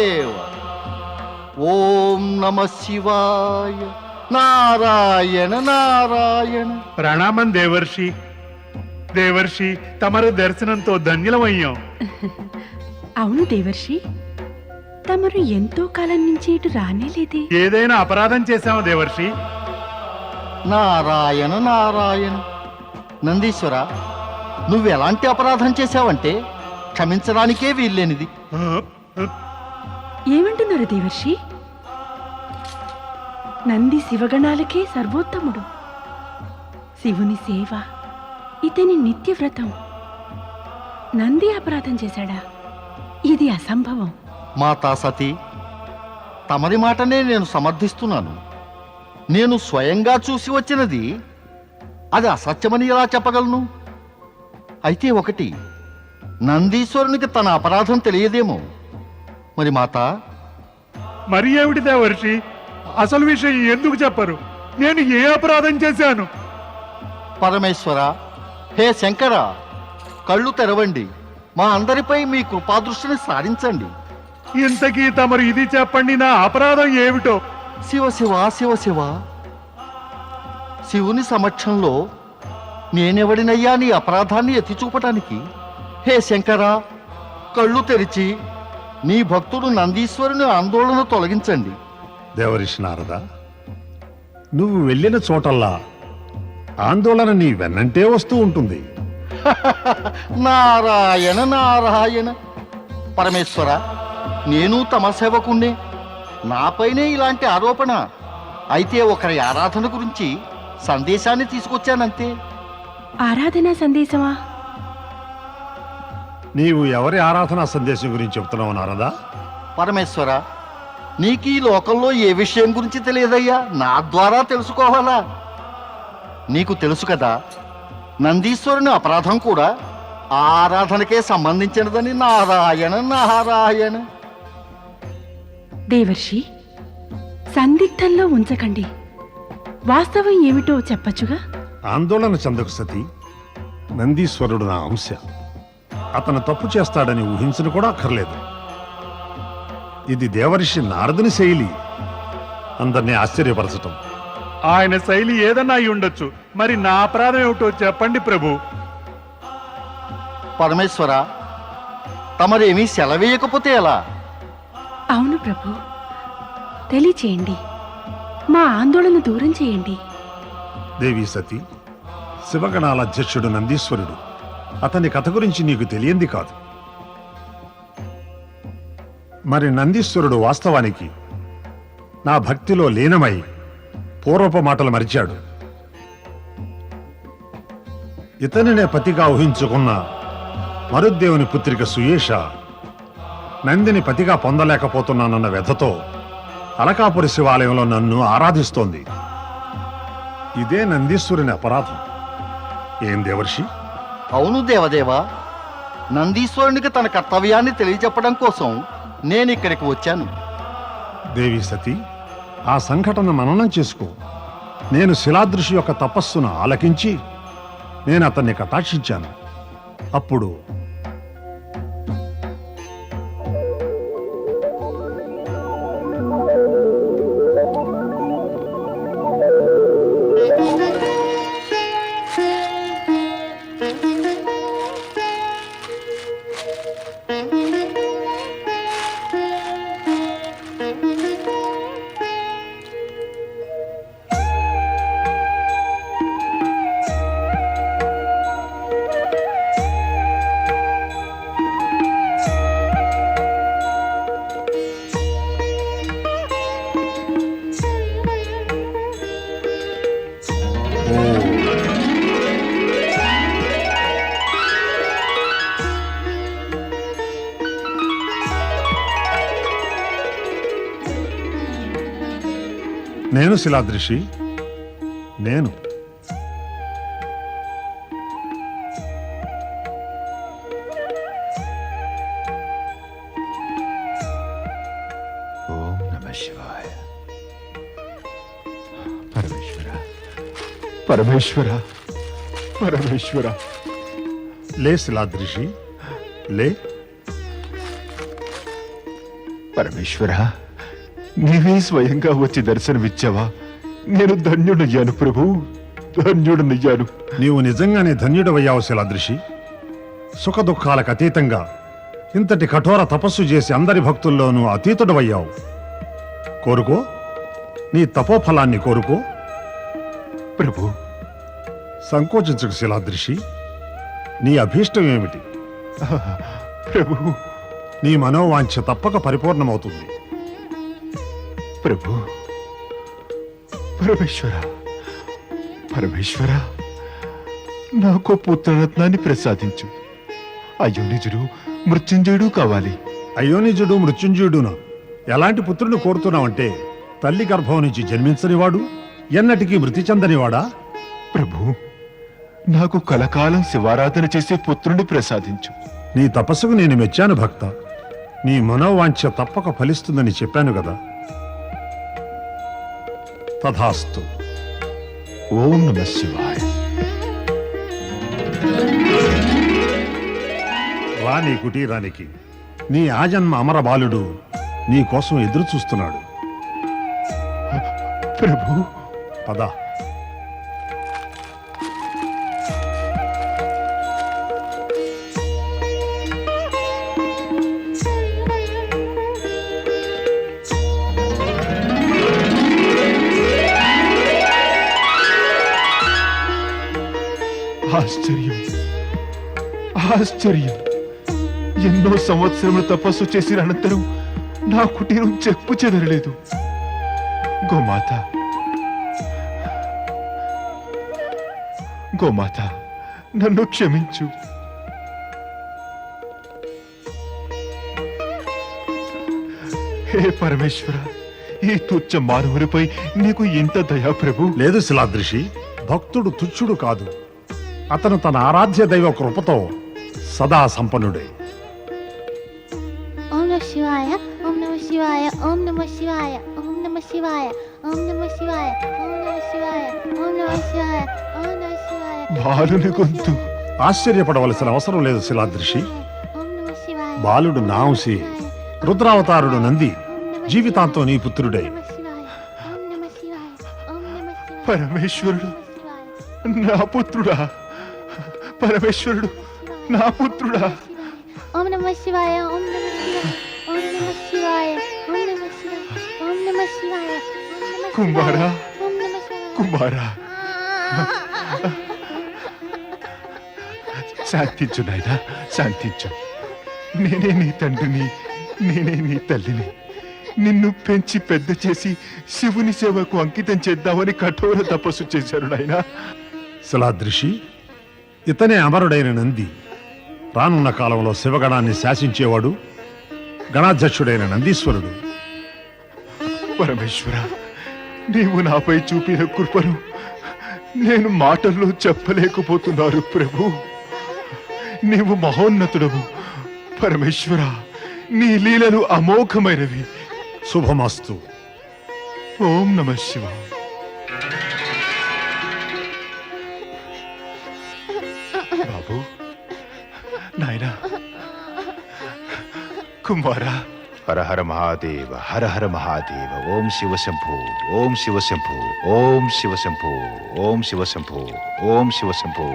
మహాదేవ ఓం నమ శివాయ. నారాయణ నారాయణ. ప్రణామం దేవర్షి. దేవర్షి తమరు దర్శనంతో ధన్యులమయ్యాం. అవును దేవర్షి. తమరు ఎంతో కాలం నుంచి ఇటు రానేలేదే ఏదైనా అపరాధం చేశామా దేవర్షి? నారాయణ నారాయణ. నందీశ్వర నువ్వు ఎలాంటి అపరాధం చేశావంటే క్షమించడానికే వీల్లేనిది. ఏమంటున్నారు దేవర్షి? నంది శివగణాలకే సర్వోత్తముడు. శివుని సేవ ఇతని నిత్యవ్రతం. నంది అపరాధం చేశాడా? ఇది అసంభవం. మాతా సతీ తమరి మాటనే నేను సమర్థిస్తున్నాను. నేను స్వయంగా చూసి వచ్చినది అది అసత్యమని ఎలా చెప్పగలను? అయితే ఒకటి నందీశ్వరునికి తన అపరాధం తెలియదేమో. మరి మాత? మరి ఏమిటి దేవర్షి? అసలు విషయం ఎందుకు చెప్పరు? నేను ఏ అపరాధం చేశాను? పరమేశ్వర హే శంకర కళ్ళు తెరవండి. మా అందరిపై మీ కృపాదృష్టిని సారించండి. ఇంతకీ తమరు ఇది చెప్పండి నా అపరాధం ఏమిటో? శివ శివ శివ శివ. శివుని సమక్షంలో నేనెవడినయ్యా నీ అపరాధాన్ని ఎత్తి చూపటానికి? హే శంకర కళ్ళు తెరిచి నీ భక్తుడు నందీశ్వరుని ఆందోళన తొలగించండి. దేవరిషి నారద నువ్వు వెళ్ళిన చోటల్లా ఆందోళన నీ వెన్నంటే వస్తూ ఉంటుంది. నారాయణ నారాయణ. పరమేశ్వర నేను తమ సేవకుణ్ణే. నాపైనే ఇలాంటి ఆరోపణ. అయితే ఒకరి ఆరాధన గురించి సందేశాన్ని తీసుకొచ్చానంతే. ఆరాధనా సందేశమా? నీవు ఎవరి ఆరాధనా సందేశం గురించి చెప్తున్నావు నారదా? పరమేశ్వర నీకు ఈ లోకంలో ఏ విషయం గురించి తెలియదయ్యా? నా ద్వారా తెలుసుకోవాలా? నీకు తెలుసు కదా నందీశ్వరుని అపరాధం కూడా ఆ ఆరాధనకే సంబంధించినదని నారాయణ నారాయణ. దేవర్షి సందిగ్ధంలో ఉంచకండి. వాస్తవం ఏమిటో చెప్పచ్చుగా? ఆందోళన చెందకు సతి నందీశ్వరుడు నా అంశ. అతను తప్పు చేస్తాడని ఊహించను కూడా అక్కర్లేదు. ఇది దేవరిషి నారదుని శైలి. అందరినీ ఆశ్చర్యపరచటం. ఆయన శైలి ఏదన్నా అయి ఉండొచ్చు. మరి నా అపరాధం ఏమిటో చెప్పండి ప్రభు. పరమేశ్వర తమరేమీ సెలవేయకపోతే ఎలా? అవును ప్రభు. తెలియచేయండి. మా ఆందోళన దూరం చేయండి. దేవి సతి శివగణాల అధ్యక్షుడు నందీశ్వరుడు. అతని కథ గురించి నీకు తెలియంది కాదు. మరి నందీశ్వరుడు వాస్తవానికి నా భక్తిలో లీనమై పూర్వపు మాటలు మరిచాడు. ఇతనినే పతిగా ఊహించుకున్న మరుద్దేవుని పుత్రిక సుయేష నందిని పతిగా పొందలేకపోతున్నానన్న వ్యధతో అలకాపురి శివాలయంలో నన్ను ఆరాధిస్తోంది. ఇదే నందీశ్వరుని అపరాధం. ఏం దేవర్షి? అవును దేవదేవ నందీశ్వరునికి తన కర్తవ్యాన్ని తెలియజెప్పడం కోసం నేను ఇక్కడికి వచ్చాను. దేవి సతీ ఆ సంఘటన మననం చేసుకో. నేను శిలాదృషి యొక్క తపస్సును ఆలకించి నేను అతన్ని కటాక్షించాను. అప్పుడు శిలాదృషి నేను. ఓం నమ శివాయ. పరమేశ్వర. పరమేశ్వర. పరమేశ్వర. లే శిలాదృషి లే. పరమేశ్వర. నీవే స్వయంగా వచ్చి దర్శనమిచ్చావా? నేను ధన్యుడయ్యాను ప్రభు. ధన్యుడనయ్యాను. నీవు నిజంగానే ధన్యుడవయ్యావు శిలాదృషి సుఖ దుఃఖాలకు అతీతంగా ఇంతటి కఠోర తపస్సు చేసి అందరి భక్తుల్లోనూ అతీతుడవయ్యావు. కోరుకో నీ తపోఫలాన్ని కోరుకో. ప్రభు. సంకోచించకు శిలాదృషి నీ అభీష్టం ఏమిటి? ప్రభు. నీ మనోవాంఛ తప్పక పరిపూర్ణమవుతుంది. ప్రభు. పరమేశ్వర పరమేశ్వర నాకు పుత్రరత్నాన్ని ప్రసాదించు. అయ్యో నిజుడు మృత్యుంజయుడు కావాలి. అయోనిజుడు మృత్యుంజయుడున. ఎలాంటి పుత్రుని కోరుతున్నావంటే తల్లి గర్భం నుంచి జన్మించనివాడు ఎన్నటికీ మృతి చెందనివాడా? ప్రభు నాకు కలకాలం శివారాధన చేసే పుత్రుని ప్రసాదించు. నీ తపస్సుకు నేను మెచ్చాను భక్త. నీ మనోవాంఛ తప్పక ఫలిస్తుందని చెప్పాను కదా. తథాస్తు. ఓం నమ శివాయ. రా నీ కుటీరానికి. నీ ఆజన్మ అమర బాలుడు నీ కోసం ఎదురు చూస్తున్నాడు ప్రభు. పద. ఆశ్చర్యం. ఆశ్చర్యం. ఎన్నో సంవత్సరములు తపస్సు చేసిన అనంతరం నా కుటీరం చెప్పు చెదరలేదు. గోమాత. గోమాత నన్ను క్షమించు. హే పరమేశ్వర ఈ తుచ్చ మానవునిపై నీకు ఇంత దయా ప్రభు? లేదు శిలాదృషి భక్తుడు తుచ్చుడు కాదు. అతను తన ఆరాధ్య దైవ కృపతో సదా సంపన్నుడే ఓం నమ శివాయ ఓం నమ శివాయ ఓం నమ శివాయ ఓం నమ శివాయ ఓం నమ శివాయ ఓం నమ శివాయ ఓం నమ శివాయ ఓం నమ శివాయ బాలుని గొంతు ఆశ్చర్యపడవలసిన అవసరం లేదు శిలాదృషి బాలుడు నాంసి రుద్రావతారుడు నంది జీవితాంతం నీ పుత్రుడే పరమేశ్వరుడు నా పుత్రుడా పరమేశ్వరుడు నా పుత్రుడా. ఓం నమ శివాయ ఓం నమ శివాయ ఓం నమ శివాయ ఓం నమ శివాయ ఓం నమ శివాయ ఓం నమ శివాయ కుమారా ఓం నమ శివాయ. కుమారా. శాంతించు నాయనా శాంతించు. నేనే నీ తండ్రిని నేనే నీ తల్లిని. నిన్ను పెంచి పెద్ద చేసి శివుని సేవకు అంకితం చేద్దామని కఠోర తపస్సు చేశారు నాయనా. శిలాదృషి ఇతనే అమరుడైన నంది. రానున్న కాలంలో శివగణాన్ని శాసించేవాడు గణాధ్యక్షుడైన నందీశ్వరుడు. పరమేశ్వర నీవు నాపై చూపిన కృపను నేను మాటల్లో చెప్పలేకపోతున్నారు ప్రభు. నీవు మహోన్నతుడవు. పరమేశ్వర నీ లీలలు అమోఘమైనవి. శుభమస్తు. ఓం నమ శివ కుమారా. హర హర మహాదేవ హర హర మహాదేవ ఓం శివ శంభో ఓం శివ శంభో ఓం శివ శంభో ఓం శివ శంభో ఓం శివ శంభో.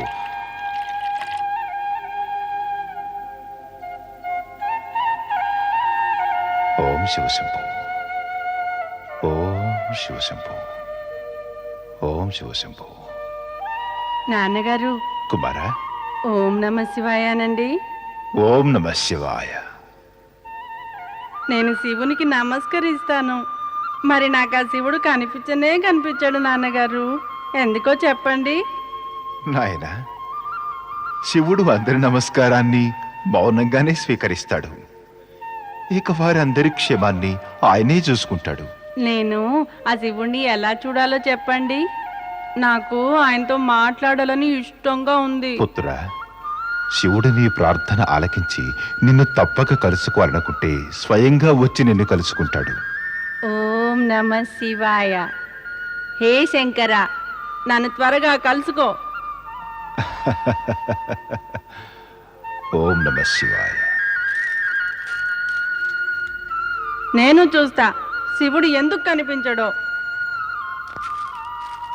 ఓం శివ శంభో ఓం శివ శంభో ఓం శివ శంభో. నాన్నగారు కుమారా. ఓం నమ శివాయానండి. ఓం నమ శివాయ. నేను శివునికి నమస్కరిస్తాను. మరి నాకు ఆ శివుడు కనిపించనే కనిపించాడు నాన్నగారు. ఎందుకో చెప్పండి. నాయన శివుడు అందరి నమస్కారాన్ని మౌనంగానే స్వీకరిస్తాడు. ఇక వారందరి క్షేమాన్ని ఆయనే చూసుకుంటాడు. నేను ఆ శివుణ్ణి ఎలా చూడాలో చెప్పండి. నాకు ఆయనతో మాట్లాడాలని ఇష్టంగా ఉంది. పుత్ర శివుడు నీ ప్రార్థన ఆలకించి నిన్ను తప్పక కలుసుకోవాలనుకుంటే స్వయంగా వచ్చి నిన్ను కలుసుకుంటాడు. ఓం నమ శివాయ. హే శంకర నన్ను త్వరగా కలుసుకో. ఓం నమ శివాయ. నేను చూస్తా శివుడు ఎందుకు కనిపించడో.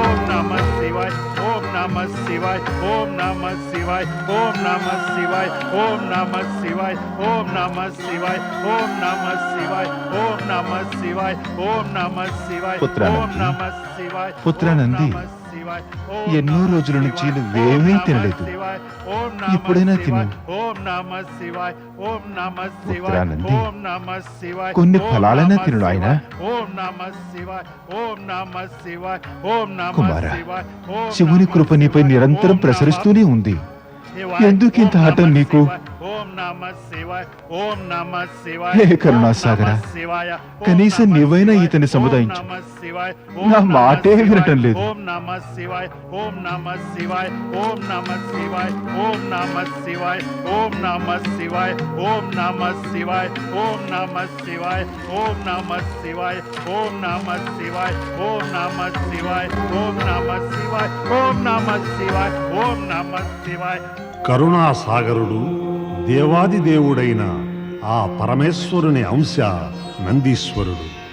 ఓం నమ శివాయ ఓం నమ శివాయ ఓం నమ శివాయ ఓం నమ శివాయ ఓం నమ శివాయ ఓం నమ శివాయ ఓం నమ శివాయ ఓం నమ శివాయ ఓం నమ శివాయ పుత్రానంది. ఓం నమ శివాయ పుత్రానంది. ఎన్నో రోజుల నుంచి నువ్వేమీ తినలేదు. ఇప్పుడైనా తిను. కొన్ని ఫలాలైనా తినుడు ఆయన శివుని కృప నీపై నిరంతరం ప్రసరిస్తూనే ఉంది. ఎందుకింత హఠం నీకు? హే కరుణాసాగర కనీసం నువ్వైనా ఇతని సముదాయించు నా మాటే వినటం లేదు కరుణాసాగరుడు దేవాది దేవుడైన ఆ పరమేశ్వరుని అంశ నందీశ్వరుడు.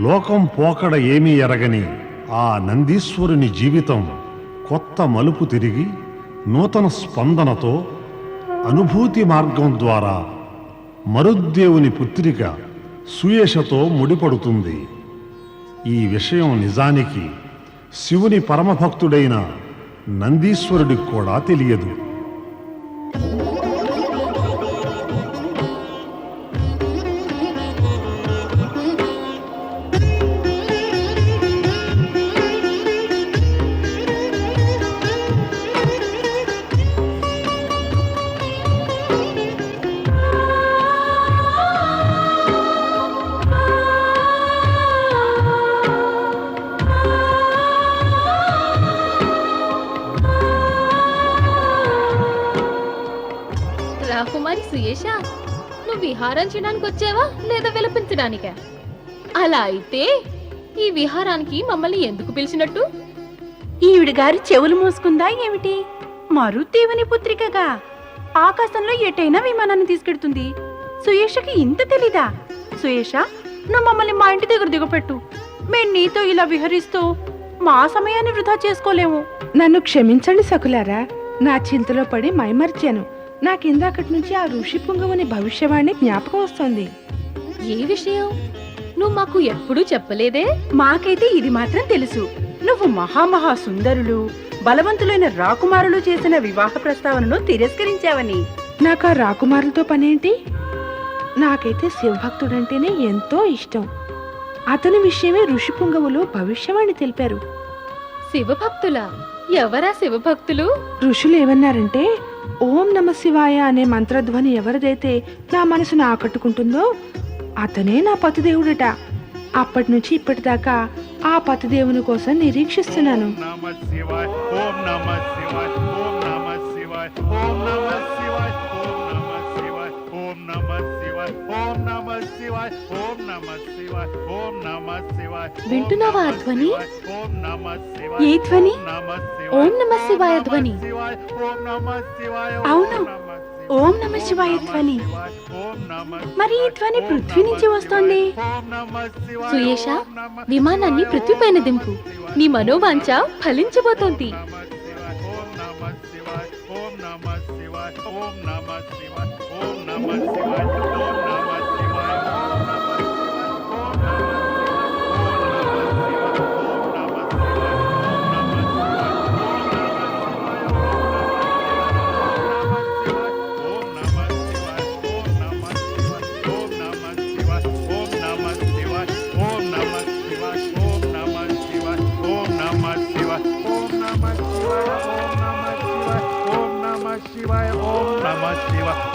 లోకం పోకడ ఏమీ ఎరగని ఆ నందీశ్వరుని జీవితం కొత్త మలుపు తిరిగి నూతన స్పందనతో అనుభూతి మార్గం ద్వారా మరుద్దేవుని పుత్రిక సుయేషతో ముడిపడుతుంది. ఈ విషయం నిజానికి శివుని పరమభక్తుడైన నందీశ్వరుడికి కూడా తెలియదు. విహారం చేయడానికి వచ్చావా లేదా విలపించడానికా? అలా అయితే ఈ విహారానికి మమ్మల్ని ఎందుకు పిలిచినట్టు? ఈవిడ గారి చెవులు మూసుకుందా ఏమిటి? మరుదేవుని పుత్రికగా. ఆకాశంలో ఎటైనా విమానాన్ని తీసుకెడుతుంది. సుయేషకి ఇంత తెలీదా? సుయేష నువ్వు మమ్మల్ని మా ఇంటి దగ్గర దిగపెట్టు మేము నీతో ఇలా విహరిస్తూ మా సమయాన్ని వృధా చేసుకోలేము. నన్ను క్షమించండి సకులారా. నా చింతలో పడి మైమర్చాను. నాకిందాకటి నుంచి ఆ ఋషి పుంగవుని భవిష్యవాణి జ్ఞాపకం వస్తుంది. ఏ విషయం? నువ్వు మాకు ఎప్పుడూ చెప్పలేదే? మాకైతే ఇది మాత్రం తెలుసు. నువ్వు మహామహా సుందరులు బలవంతులైన రాకుమారులు చేసిన వివాహ ప్రస్తావనను తిరస్కరించావని. నాకు ఆ రాకుమారులతో పనేంటి? నాకైతే శివభక్తుడంటేనే ఎంతో ఇష్టం. అతని విషయమే ఋషి పుంగవులు భవిష్యవాణి తెలిపారు. శివభక్తుల? ఎవరా శివభక్తులు? ఋషులు ఏమన్నారంటే ఓం నమ శివాయ అనే మంత్రధ్వని ఎవరిదైతే నా మనసును ఆకట్టుకుంటుందో అతనే నా పతిదేవుడట. అప్పటి నుంచి ఇప్పటిదాకా ఆ పతిదేవుని కోసం నిరీక్షిస్తున్నాను. నమ శివాయ ఓం నమ శివాయ ఓం నమ శివాయ ఓం నమ శివాయ ఓం నమ శివాయ ఓం నమ శివాయ వింటున్నావా ఆ ధ్వని? ఓం నమ శివాయ ఏ ధ్వని? ఓం నమ శివాయ ధ్వని. అవును. ఓం నమ శివాయ ధ్వని. మరి ఈ ధ్వని పృథ్వీ నుంచి వస్తోంది సుయేష విమానాన్ని పృథ్వీపైన దింపు నీ మనోవాంఛ ఫలించబోతోంది ఓం నమ శివాయ ఓం నమ శివాయ ఓం నమ శివాయ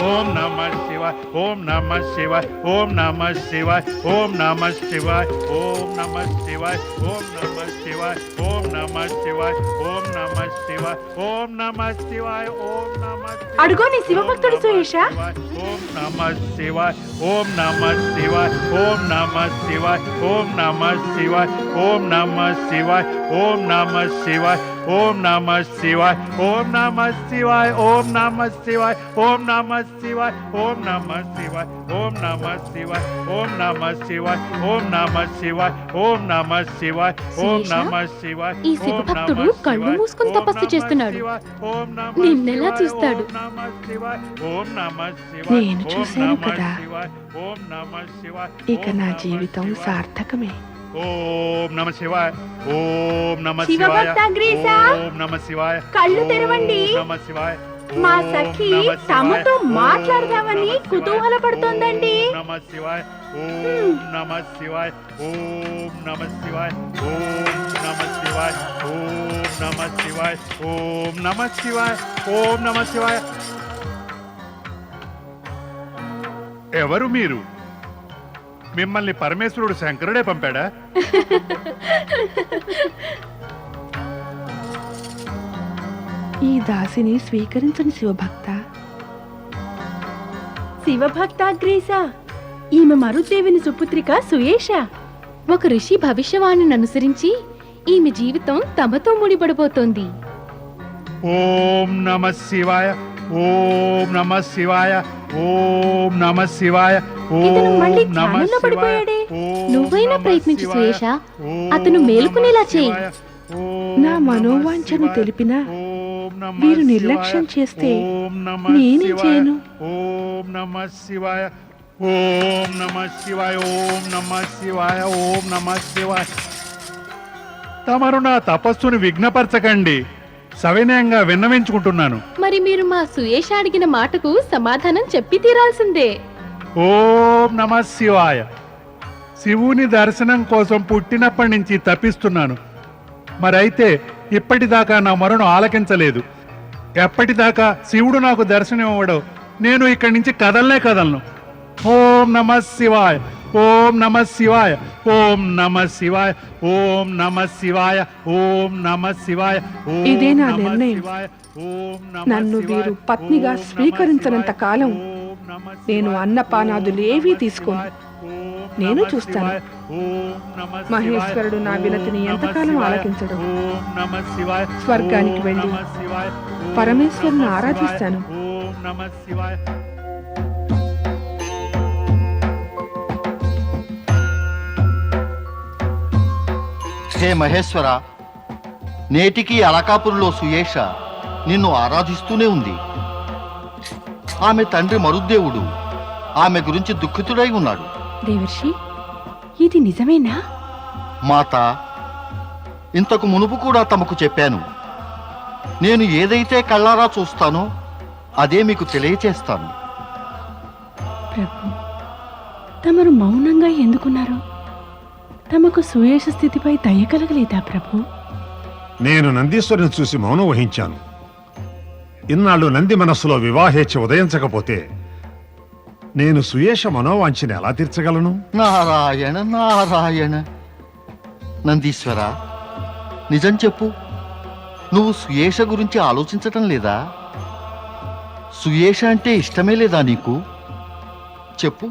ఓం నమ శివాయ ఓం నమ శివాయ ఓం నమ శివాయ ఓం నమ శివాయ ఓం నమ శివాయ ఓం నమ శివాయ ఓం నమ శివాయ ఓం నమ శివాయ ఓం నమ అడుగో నీ శివభక్తుడు సుయేష. ఓం నమ శివాయ ఓం నమ శివాయ ఓం నమ శివాయ ఓం నమ శివాయ ఓం నమ శివాయ ఓం నమ శివాయ ఓం నమ శివాయ ఓం నమ శివాయ ఓం నమ శివాయ ఓం నమ శివాయ ఓం నమ శివాయ ఓం నమ శివాయ ఓం నమ శివాయ ఓం నమ శివాయ ఓం నమ శివాయ ఓం నమ శివాయ ఈ శివభక్తుడు కళ్ళు మూసుకొని తపస్సు చేస్తున్నాడు. నిన్నెలా చూస్తాడు? నేను చూశాను కదా. ఇక నా జీవితం సార్థకమే ఓం నమ శివాయ ఓం నమ శివాయ ఓం నమ శివాయ కళ్ళు తెరవండి. నమ శివాయ మా సఖి. తమతో మాట్లాడదామని. కుతూహలపడుతోందండి. ఓం నమ శివాయ ఓం నమ శివాయ ఓం నమ శివాయ ఓం నమ శివాయ ఓం నమ శివాయ ఓం నమ శివాయ ఓం నమ శివాయ ఎవరు మీరు మిమ్మల్ని పరమేశ్వరుడు శంకరుడే పంపాడా? ఈ దాసిని స్వీకరించని శివభక్త. శివభక్త గ్రీస ఈమె మరుదేవిని సుపుత్రిక సుయేష. ఒక ఋషి భవిష్యవాణిని అనుసరించి ఈమె జీవితం తమతో ముడిపడబోతోంది ఓం నమ శివాయ ఓం నమ శివాయ. ఓం నమ శివాయ ఇతను మళ్ళీ ధ్యానంలో పడిపోయాడే. నువ్వైనా ప్రయత్నించు అతను మేలుకునేలా చేయి. నా మనోవాంఛను. తెలిపినా శివాయ. నిర్లక్ష్యం చేస్తే నేనేం. చేయను? ఓం నమ శివాయ ఓం నమ శివాయ ఓం నమ శివాయ ఓం నమ శివాయ తమరు నా తపస్సును విఘ్నపరచకండి సవినయంగా విన్నవించుకుంటున్నాను. మరి మీరు మా సుయేష అడిగిన మాటకు సమాధానం చెప్పి తీరాల్సిందే. ఓం నమ శివాయ. శివుని దర్శనం కోసం పుట్టినప్పటి నుంచి తప్పిస్తున్నాను మరైతే ఇప్పటిదాకా నా మొరను ఆలకించలేదు. ఎప్పటిదాకా శివుడు నాకు దర్శనం ఇవ్వడు నేను ఇక్కడి నుంచి కదలనే కదలను. ఓం నమ శివాయ. ఓం నమ శివాయ ఓం నమ శివాయ ఓం నమ శివాయ ఓం నమ శివాయ ఇదే నా నిర్ణయం నన్ను వీరు పత్నిగా స్వీకరించనంత కాలం నేను అన్నపానాదులు ఏవీ తీసుకోను నేను చూస్తాను మహేశ్వరుడు నా వినతిని ఎంతకాలం ఆలకించడు స్వర్గానికి వెళ్ళి పరమేశ్వరుని ఆరాధిస్తాను హే మహేశ్వర నేటికి అలకాపురిలో సుయేష నిన్ను ఆరాధిస్తూనే ఉంది. ఆమె తండ్రి మరుద్దేవుడు ఆమె గురించి దుఃఖితుడై ఉన్నాడు. దేవర్షి ఇది నిజమేనా? మాత ఇంతకు మునుపు కూడా తమకు చెప్పాను. నేను ఏదైతే కళ్ళారా చూస్తానో అదే మీకు తెలియచేస్తాను. ప్రభు తమరు మౌనంగా ఎందుకున్నారు? తమకు సుయేష స్థితిపై దయ కలగలేదా ప్రభు? నేను నందీశ్వరుని చూసి మౌనం వహించాను. ఇన్నాళ్ళు నంది మనస్సులో వివాహేచ్ఛ ఉదయించకపోతే నేను సుయేష మనోవాంఛని ఎలా తీర్చగలను? నారాయణ నారాయణ. నందీశ్వర నిజం చెప్పు. నువ్వు సుయేష గురించి ఆలోచించటం లేదా? సుయేష అంటే ఇష్టమే లేదా నీకు? చెప్పు.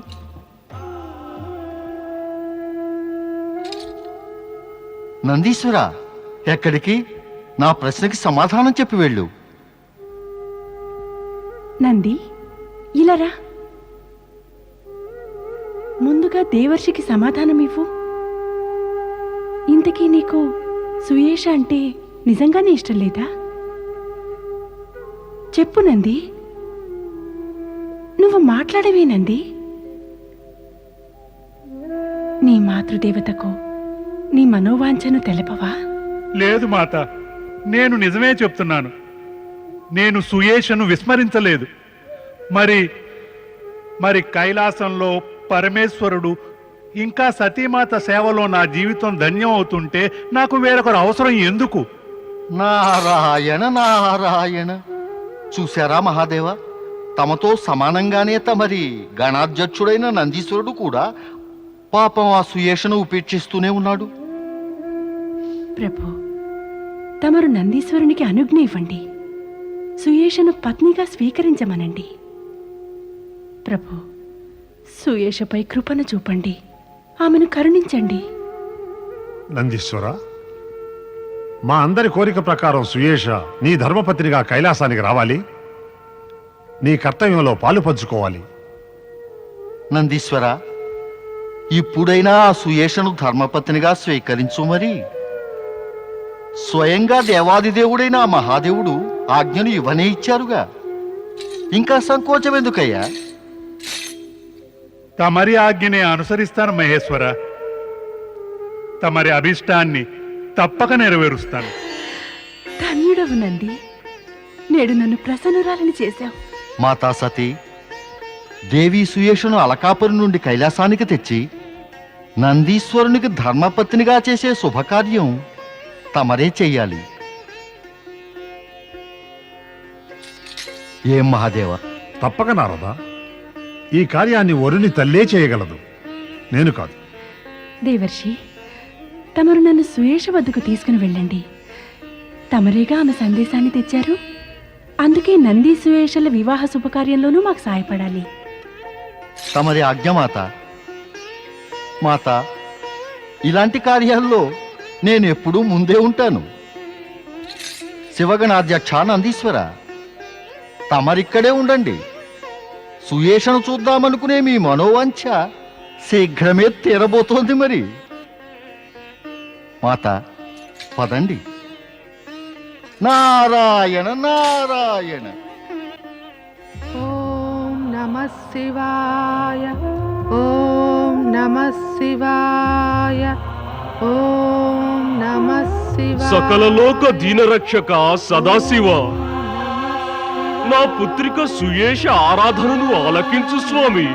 నందీశ్వర ఎక్కడికి? నా ప్రశ్నకి సమాధానం చెప్పి వెళ్ళు. నంది ఇలారా ముందుగా దేవర్షికి సమాధానం ఇవ్వు. ఇంతకీ నీకు సుయేష అంటే నిజంగానే ఇష్టం లేదా? చెప్పు నంది. నువ్వు మాట్లాడవే నంది. నీ మాతృదేవతకు నీ మనోవాంఛను తెలపవా? లేదు మాత నేను నిజమే చెప్తున్నాను. నేను సుయేషను విస్మరించలేదు. మరి మరి కైలాసంలో పరమేశ్వరుడు ఇంకా సతీమాత సేవలో నా జీవితం ధన్యం అవుతుంటే నాకు వేరొకరు అవసరం ఎందుకు? నారాయణ నారాయణ. చూశారా మహాదేవ? తమతో సమానంగానే తమరి గణాధ్యక్షుడైన నందీశ్వరుడు కూడా పాపం ఆ సుయేషను ఉపేక్షిస్తూనే ఉన్నాడు. ప్రభు తమరు నందీశ్వరునికి అనుజ్ఞ ఇవ్వండి. సుయేషను పత్నిగా స్వీకరించమనండి. ప్రభు సుయేషపై కృపను చూపండి. ఆమెను కరుణించండి. నందీశ్వర మా అందరి కోరిక ప్రకారం సుయేష నీ ధర్మపత్నిగా కైలాసానికి రావాలి. నీ కర్తవ్యంలో పాలు పంచుకోవాలి. నందీశ్వర ఇప్పుడైనా ఆ సుయేషను ధర్మపత్నిగా స్వీకరించు మరి. స్వయంగా దేవాదిదేవుడైన ఆ మహాదేవుడు ఆజ్ఞను ఇవ్వనే ఇచ్చారుగా. ఇంకా సంకోచం ఎందుకయ్యా? తమరి ఆజ్ఞనే అనుసరిస్తాను మహేశ్వర. తమరి అభిష్టాన్ని తప్పక నెరవేరుస్తాను. ధన్యుడవు నంది. నేడు నన్ను ప్రసన్నురాలని చేశావు. మాతా సతీ దేవి సుయేషను అలకాపురి నుండి కైలాసానికి తెచ్చి నందీశ్వరునికి ధర్మపత్నిగా చేసే శుభకార్యం తమరే చెయ్యాలి. ఏం మహాదేవ? తప్పక నారదా. ఈ కార్యాన్ని వరుని తల్లే చేయగలదు. నేను కాదు. దేవర్షి తమరు నన్ను సుయేష వద్దకు తీసుకుని వెళ్ళండి. తమరేగా ఆమె సందేశాన్ని తెచ్చారు? అందుకే నంది సుయేషల వివాహ శుభకార్యంలోనూ మాకు సాయపడాలి తమరి ఆజ్ఞ మాత ఇలాంటి కార్యాల్లో నేను ఎప్పుడూ ముందే ఉంటాను. శివగణాధ్యక్ష నందీశ్వర తమరిక్కడే ఉండండి. సుయేషను చూద్దామనుకునే మీ మనోవంఛ శీఘ్రమే తీరబోతోంది మరి. మాత పదండి. నారాయణ నారాయణ. ఓం నమ శివాయ. శివాయ. ఓం నమ సకల లోక దీనరక్షక సదాశివ. నా పుత్రిక సుయేష ఆరాధనను ఆలకించు స్వామి.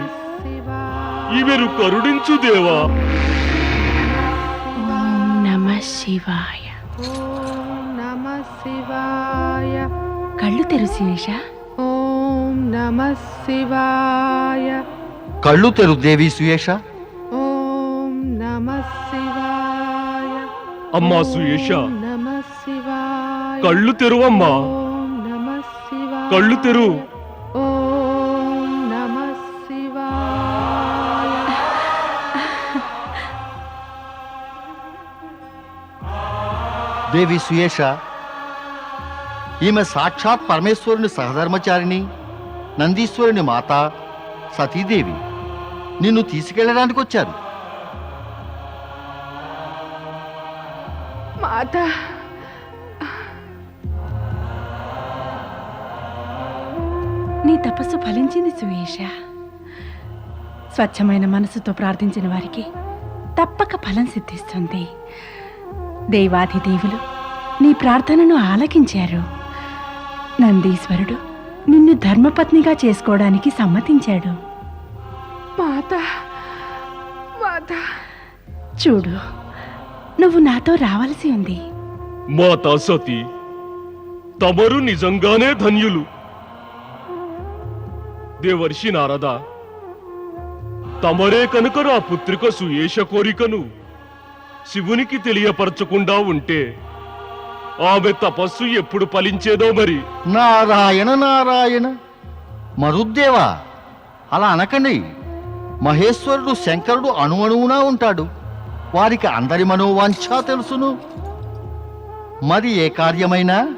ఇవెరు కరుణించు దేవా. ఓం నమ శివాయ. నమ శివాయ. కళ్ళు తెరు సుయేష. ఓం నమ శివాయ. కళ్ళు తెరు దేవి సుయేష. అమ్మా సుయేష. కళ్ళు తెరువమ్మా కళ్ళు తెరు. దేవి సుయేష ఈమె సాక్షాత్ పరమేశ్వరుని సహధర్మచారిణి నందీశ్వరుని మాత సతీదేవి. నిన్ను తీసుకెళ్ళడానికి వచ్చారు. మాత నీ తపస్సు ఫలించింది సుయేష. స్వచ్ఛమైన మనసుతో ప్రార్థించిన వారికి తప్పక ఫలం సిద్ధిస్తుంది. దేవాది దేవులు నీ ప్రార్థనను ఆలకించారు. నందీశ్వరుడు నిన్ను ధర్మపత్నిగా చేసుకోవడానికి సమ్మతించాడు. మాత మాత. చూడు నువ్వు నాతో రావలసి ఉంది. మాతా సతి తమరు నిజంగానే ధన్యులు. దేవర్షి నారద తమరే కనుక నా పుత్రిక సుయేష కోరికను శివునికి తెలియపరచకుండా ఉంటే ఆమె తపస్సు ఎప్పుడు ఫలించేదో మరి. నారాయణ నారాయణ. మరుద్దేవా అలా అనకండి. మహేశ్వరుడు శంకరుడు అణువణువునా ఉంటాడు. వారికి అందరి మనోవాంఛ తెలుసును. మరి ఏ కార్యమైనా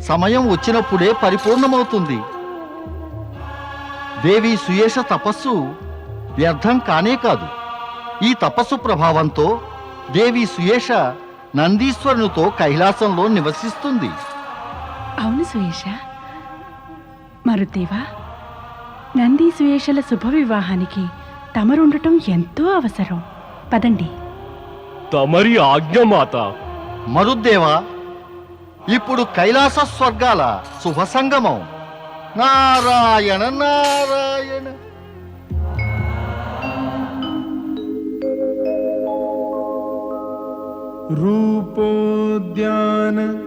సమయం వచ్చినప్పుడే పరిపూర్ణమవుతుంది. దేవి సుయేష తపస్సు వ్యర్థం కానే కాదు. ఈ తపస్సు ప్రభావంతో దేవి సుయేష నందీశ్వరునితో కైలాసంలో నివసిస్తుంది. అవును సుయేష. మరుదేవా నంది సుయేషల శుభ వివాహానికి తమరుండటం ఎంతో అవసరం. పదండి. తమరి ఆజ్ఞమాత. మరుద్దేవా ఇప్పుడు కైలాస స్వర్గాల శుభ సంగమం నారాయణ నారాయణ. రూపోద్యాన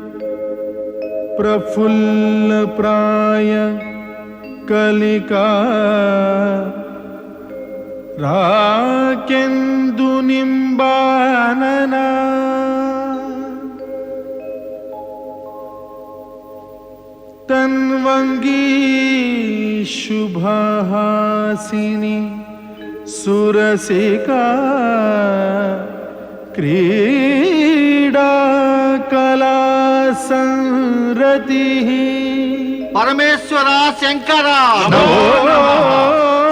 ప్రఫుల్ల ప్రాయ కలికా రాకెందు నింబాననా? తన్వంగీ శుభహాసిని సురసికా క్రీడా కళా సంరతి. పరమేశ్వర శంకర.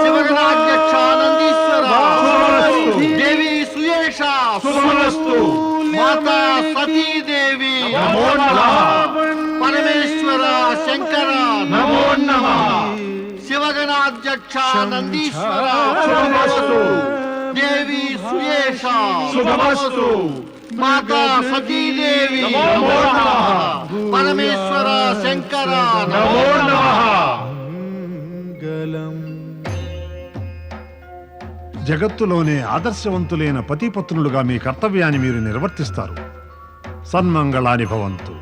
శివగణాధ్యక్ష నందీశ్వర దేవి సుయేష మాతా సతీదేవి. పరమేశ్వర శంకర నమో నమ. శివగణాధ్యక్ష నందీశ్వర దేవి సుయేష. శుభమస్తు. మాతా సతీదేవి. నమో నమ. పరమేశ్వర శంకర. నమో నమ. జగత్తులోనే ఆదర్శవంతులైన పతిపత్నులుగా మీ కర్తవ్యాన్ని మీరు నిర్వర్తిస్తారు. సన్మంగళాని భవంతు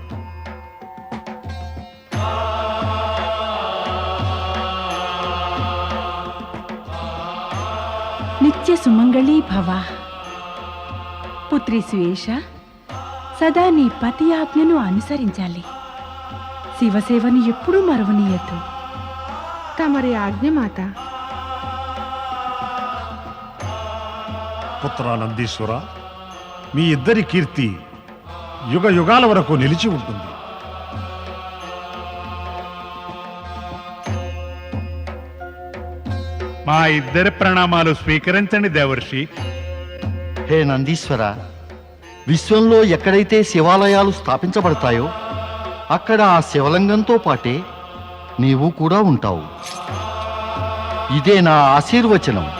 నిత్య సుమంగళీ భవ. పుత్రి సుయేష సదా నీ పతి ఆజ్ఞను అనుసరించాలి. శివసేవను ఎప్పుడూ మరవనీయద్దు. తమరి ఆజ్ఞ మాత. పుత్ర నందీశ్వర మీ ఇద్దరి కీర్తి యుగ యుగాల వరకు నిలిచి ఉంటుంది. మా ఇద్దరి ప్రణామాలు స్వీకరించండి దేవర్షి. హే నందీశ్వర విశ్వంలో ఎక్కడైతే శివాలయాలు స్థాపించబడతాయో అక్కడ ఆ శివలింగంతో పాటే నీవు కూడా ఉంటావు. ఇదే నా ఆశీర్వచనం.